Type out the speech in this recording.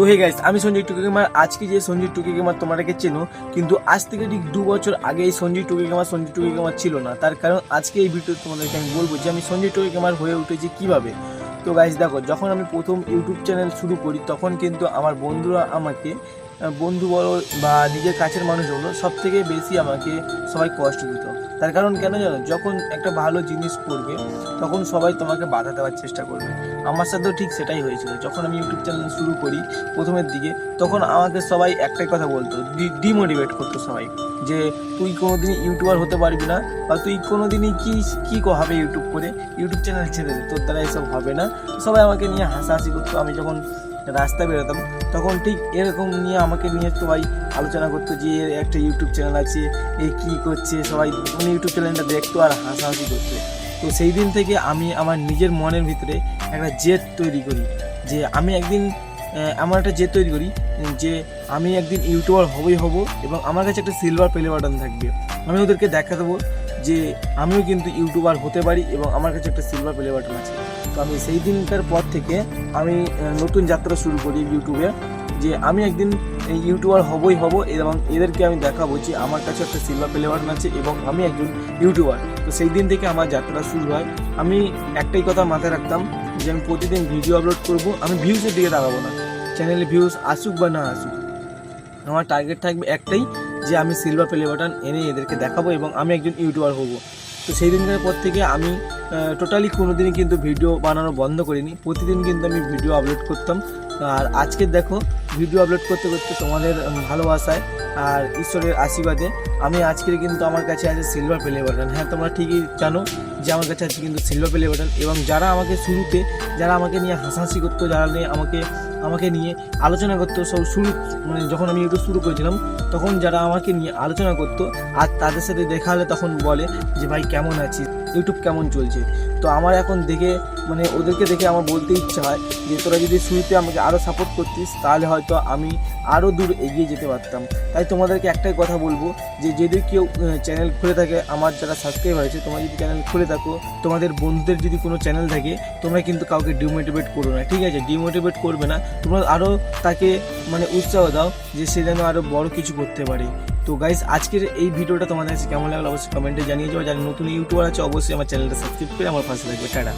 তো hey guys আমি সঞ্জয় টুকি গেমার, আজকে যে সঞ্জয় টুকি গেমার তোমাদেরকে চেনো, কিন্তু আজ থেকে ঠিক দু বছর আগে এই সঞ্জয় টুকি গেমার, সঞ্জয় টুকি গেমার ছিল না। তার কারণ আজকে এই ভিডিও তোমাদেরকে আমি বলব যে আমি সঞ্জয় টুকি গেমার হয়ে উঠেছি কীভাবে। তো গাইস দেখো, যখন আমি প্রথম ইউটিউব চ্যানেল শুরু করি, তখন কিন্তু আমার বন্ধুরা আমাকে বন্ধু বলো বা নিজের কাছের মানুষগুলো সব থেকে বেশি আমাকে সবাই কষ্ট দিত। তার কারণ কেন জানো, যখন একটা ভালো জিনিস করবে, তখন সবাই তোমাকে বাধা দেওয়ার চেষ্টা করবে। আমার সাথেও ঠিক সেটাই হয়েছিল। যখন আমি ইউটিউব চ্যানেল শুরু করি প্রথমের দিকে, তখন আমাকে সবাই একটাই কথা বলতো ডিমোটিভেট করতো সবাই, যে তুই কোনোদিনই ইউটিউবার হতে পারবি না, বা তুই কোনোদিনই কি, কী কো, হবে ইউটিউব করে? ইউটিউব চ্যানেল ছেড়ে দে, তোর দ্বারা এসব হবে না। সবাই আমাকে নিয়ে হাসাহাসি করতো। আমি যখন রাস্তায় বেরোতাম, তখন ঠিক এরকম নিয়ে আমাকে নিয়ে সবাই আলোচনা করতো যে এর একটা ইউটিউব চ্যানেল আছে, এ কী করছে, সবাই মানে ইউটিউব চ্যানেলটা দেখতো আর হাসাহাসি করতো। তো সেই দিন থেকে আমি আমার নিজের মনের ভিতরে একটা জেদ তৈরি করি, যে আমি একদিন আমার একটা জেদ তৈরি করি, যে আমি একদিন ইউটিউবার হবই হব এবং আমার কাছে একটা সিলভার প্লে বাটন থাকবে। আমি ওদেরকে দেখা দেবো যে আমিও কিন্তু ইউটিউবার হতে পারি এবং আমার কাছে একটা সিলভার প্লে বাটন আছে। তো আমি সেই দিনকার পর থেকে আমি নতুন যাত্রা শুরু করি ইউটিউবে, যে আমি একদিন ইউটিউবার হবই হব এবং এদেরকে আমি দেখাবো যে আমার কাছে একটা সিলভার প্লে বাটন আছে এবং আমি একজন ইউটিউবার। তো সেই দিন থেকে আমার যাত্রা শুরু হয়। আমি একটাই কথা মাথায় রাখতাম যে আমি প্রতিদিন ভিডিও আপলোড করব, আমি ভিউজের দিকে তাকাবো না। চ্যানেলে ভিউজ আসুক বা না আসুক, আমার টার্গেট থাকবে একটাই যে আমি সিলভার প্লে বাটন এনে এদেরকে দেখাবো এবং আমি একজন ইউটিউবার হব। তো সেই দিনকার পর থেকে আমি টোটালি কোনো দিনই কিন্তু ভিডিও বানানো বন্ধ করিনি। প্রতিদিন কিন্তু আমি ভিডিও আপলোড করতাম। আর আজকে দেখো ভিডিও আপলোড করতে করতে তোমাদের ভালোবাসায় আর ঈশ্বরের আশীর্বাদে আমি আজকের কিন্তু আমার কাছে আছে সিলভার প্লে বাটন হ্যাঁ তোমরা ঠিকই জানো যে আমার কাছে আছে কিন্তু সিলভার প্লে বাটন এবং যারা আমাকে শুরুতে, যারা আমাকে নিয়ে হাসাহাসি করতো, যারা নিয়ে আমাকে আমাকে নিয়ে আলোচনা করতো, সব শুরু মানে যখন আমি ইউটিউব শুরু করেছিলাম, তখন যারা আমাকে নিয়ে আলোচনা করতো, আর তাদের সাথে দেখা হলে তখন বলে যে, ভাই, কেমন আছিস? ইউটিউব কেমন চলছে? তো আমার এখন দেখে মানে ওদেরকে দেখে আমার বলতে ইচ্ছা হয় যে, তোরা যদি শুরুতে আমাকে আরও সাপোর্ট করতিস, তাহলে হয়তো আমি আরও দূর এগিয়ে যেতে পারতাম। তাই তোমাদেরকে একটাই কথা বলব যে, যদি কেউ চ্যানেল খুলে থাকে, আমার যারা সাবস্ক্রাইব হয়েছে, তোমরা যদি চ্যানেল খুলে থাকো, তোমাদের বন্ধুদের যদি কোনো চ্যানেল থাকে, তোমরা কিন্তু কাউকে ডিমোটিভেট করো না, ঠিক আছে? ডিমোটিভেট করবে না। তোমরা আরও তাকে মানে উৎসাহ দাও যে, সে যেন আরও বড় কিছু করতে পারে। তো গাইস আজকের এই ভিডিওটা তোমাদের কাছে কেমন লাগল অবশ্যই কমেন্টে জানিয়ে যাও যারা নতুন ইউটিউবার আছে, অবশ্যই আমার চ্যানেলটা সাবস্ক্রাইব করে আমার পাশে লাগবে টাটা।